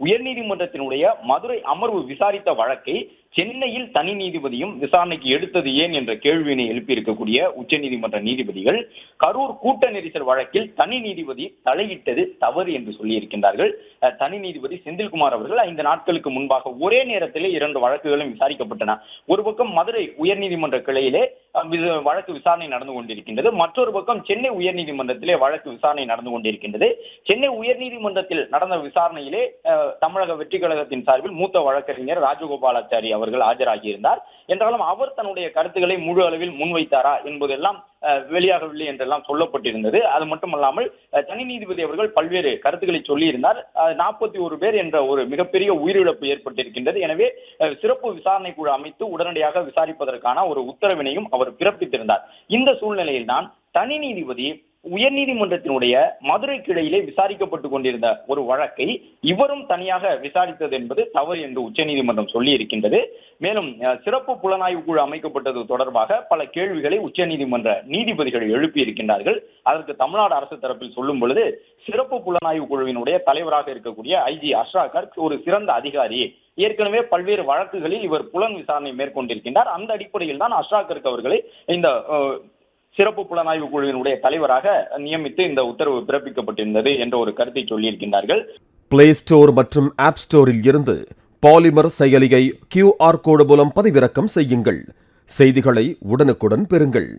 உயர்நீதிமன்றத்தினுடைய மதுரை அமர்வு விசாரித்த வழக்கை சென்னையில் தனி நீதிபதியும் விசாரணைக்கு எடுத்தது ஏன் என்ற கேள்வியினை எழுப்பியிருக்கக்கூடிய உச்சநீதிமன்ற நீதிபதிகள் கரூர் கூட்ட நெரிசல் வழக்கில் தனி நீதிபதி தலையிட்டது தவறு என்று சொல்லியிருக்கின்றார்கள். தனி நீதிபதி செந்தில்குமார் அவர்கள் ஐந்து நாட்களுக்கு முன்பாக ஒரே நேரத்திலே இரண்டு வழக்குகளும் விசாரிக்கப்பட்டன. ஒரு பக்கம் மதுரை உயர்நீதிமன்ற கிளையிலே வழக்கு விசாரணை நடந்து கொண்டிருக்கின்றது. மற்றொரு பக்கம் சென்னை உயர்நீதிமன்றத்திலே வழக்கு விசாரணை நடந்து கொண்டிருக்கின்றது. சென்னை உயர்நீதிமன்றத்தில் நடந்த விசாரணையிலே தமிழக வெற்றி கழகத்தின் சார்பில் மூத்த வழக்கறிஞர் ராஜகோபாலாச்சாரி அவர் அவர்கள் ஆஜராகியிருந்தார். என்றாலும் அவர் தன்னுடைய கருத்துக்களை முழு அளவில் முன்வைத்தாரா என்பதெல்லாம் வெளியாகவில்லை என்றெல்லாம் சொல்லப்பட்டிருந்தது. அது மட்டுமல்லாமல் தனி நீதிபதி அவர்கள் பல்வேறு கருத்துக்களை சொல்லியிருந்தார். நாற்பத்தி ஒரு பேர் என்ற ஒரு மிகப்பெரிய உயிரிழப்பு ஏற்பட்டிருக்கின்றது. எனவே சிறப்பு விசாரணை குழு அமைத்து உடனடியாக விசாரிப்பதற்கான ஒரு உத்தரவினையும் அவர் பிறப்பித்திருந்தார். இந்த சூழ்நிலையில் தான் தனி நீதிபதி உயர்நீதிமன்றத்தினுடைய மதுரை கிளையிலே விசாரிக்கப்பட்டு கொண்டிருந்த ஒரு வழக்கை இவரும் தனியாக விசாரித்தது என்பது தவறு என்று உச்சநீதிமன்றம் சொல்லி இருக்கின்றது மேலும் சிறப்பு புலனாய்வு குழு அமைக்கப்பட்டது தொடர்பாக பல கேள்விகளை உச்சநீதிமன்ற நீதிபதிகள் எழுப்பி இருக்கின்றார்கள் அதற்கு தமிழ்நாடு அரசு தரப்பில் சொல்லும் பொழுது சிறப்பு புலனாய்வு குழுவினுடைய தலைவராக இருக்கக்கூடிய ஐஜி அஷ்ரா கர்க் ஒரு சிறந்த அதிகாரி. ஏற்கனவே பல்வேறு வழக்குகளில் இவர் புலன் விசாரணை மேற்கொண்டிருக்கின்றார். அந்த அடிப்படையில் தான் அஷ்ரா கர்க் அவர்களை இந்த சிறப்பு புலனாய்வு குழுவினுடைய தலைவராக நியமித்து இந்த உத்தரவு பிறப்பிக்கப்பட்டிருந்தது என்ற ஒரு கருத்தை சொல்லியிருக்கின்றார்கள். பிளே ஸ்டோர் மற்றும் ஆப் ஸ்டோரில் இருந்து பாலிமர் செயலியை கியூஆர் கோடு மூலம் பதிவிறக்கம் செய்யுங்கள். செய்திகளை உடனுக்குடன் பெறுங்கள்.